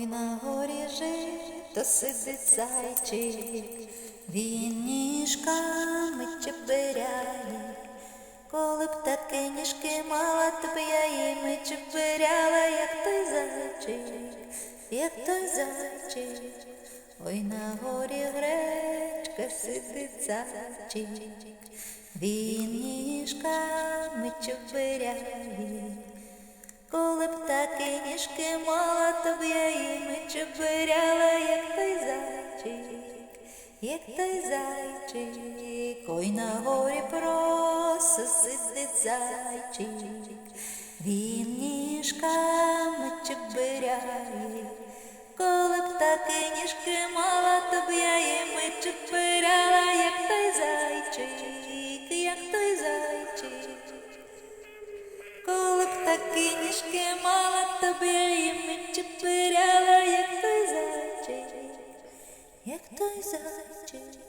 Ой на горі жито сидить зайчик, він ніжками чебиряє. Коли б таки ніжки мала, то б я їми чебиряла, як той зайчик, як той зайчик. Ой на горі гречка сидить зайчик, він ніжками чебиряє. Ніжки мала, то я їми чебиряла, як той зайчик, як той зайчик, ой на горі просто сидить зайчик, він ніжками чебиряє. Коли б таки ніжки мала, то б я їми чебиряла, як той зайчик, такі ніжки мала, тобі, і їм чепиряла, як той зайчик, як той зайчик.